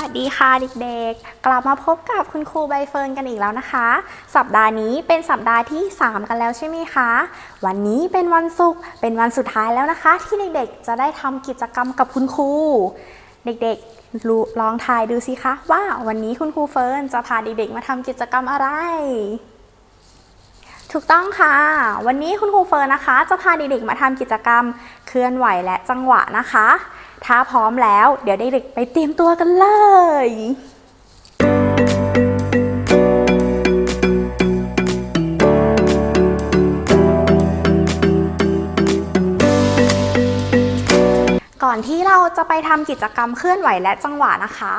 วัสดีค่ะเด็กๆ กลับมาพบกับคุณครูใบเฟิร์นกันอีกแล้วนะคะ สัปดาห์นี้เป็นสัปดาห์ที่ 3 กันแล้วใช่ไหมคะ วันนี้เป็นวันศุกร์เป็นวันสุดท้ายแล้วนะคะ ที่เด็กๆ จะได้ทำกิจกรรมกับคุณครู เด็กๆรู้ลองทายดูสิคะว่าวันนี้คุณครูเฟิร์นจะพาเด็กๆ มาทำกิจกรรมอะไร ถูกต้องค่ะ วันนี้คุณครูเฟิร์นนะคะ จะพาเด็กๆ มาทำกิจกรรมเคลื่อนไหวและจังหวะนะคะ ถ้าพร้อมแล้ว เดี๋ยวเด็กๆไปเตรียมตัวกันเลยก่อนที่เราจะไปทำกิจกรรมเคลื่อนไหวและจังหวะนะคะ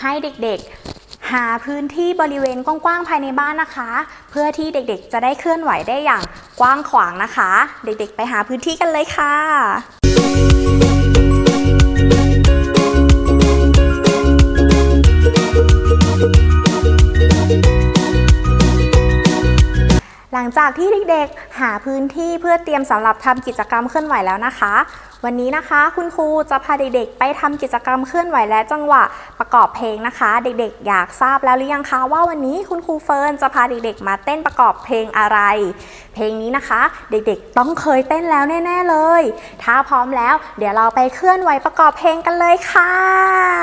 ให้เด็กๆ หาพื้นที่บริเวณกว้างๆภายในบ้านนะคะ เพื่อที่เด็กๆ จะได้เคลื่อนไหวได้อย่างกว้างขวางนะคะ เด็กๆ ไปหาพื้นที่กันเลยค่ะ หลั จากที่เด็กๆ หาพื้นที่เพื่อเตรียมสำหรับทำกิจกรรมเคลื่อนไหวแล้วนะคะ วันนี้นะคะคุณครูจะพาเด็กๆ ไปทำกิจกรรมเคลื่อนไหวและจังหวะประกอบเพลงนะคะ เด็กๆ อยากทราบแล้วหรือยังคะว่าวันนี้คุณครูเฟิร์นจะพาเด็กๆ มาเต้นประกอบเพลงอะไร เพลงนี้นะคะ เด็กๆ ต้องเคยเต้นแล้วแน่ ๆเลย ถ้าพร้อมแล้ว เดี๋ยวเราไปเคลื่อนไหวประกอบเพลงกันเลยค่ะ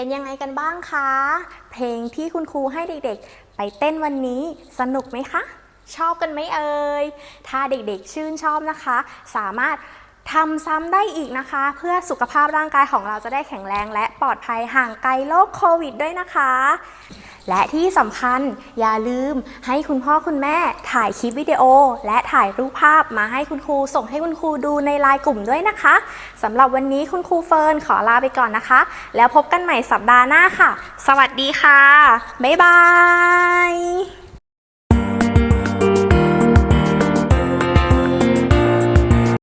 เป็นยังไงกันบ้างคะ เพลงที่คุณครูให้เด็กๆ ไปเต้นวันนี้สนุกไหมคะ ชอบกันไหมเอ่ย ถ้าเด็กๆชื่นชอบนะคะ สามารถ ทำซ้ำได้อีกนะคะ เพื่อสุขภาพร่างกายของเราจะได้แข็งแรง และปลอดภัยห่างไกลโรคโควิดด้วยนะคะ และที่สำคัญอย่าลืมให้คุณพ่อคุณแม่ถ่ายคลิปวิดีโอ และถ่ายรูปภาพมาให้คุณครูส่งให้คุณครูดูในไลน์กลุ่มด้วยนะคะสำหรับวันนี้คุณครูเฟิร์นขอลาไปก่อนนะคะ แล้วพบกันใหม่สัปดาห์หน้าค่ะ สวัสดีค่ะ บ๊ายบาย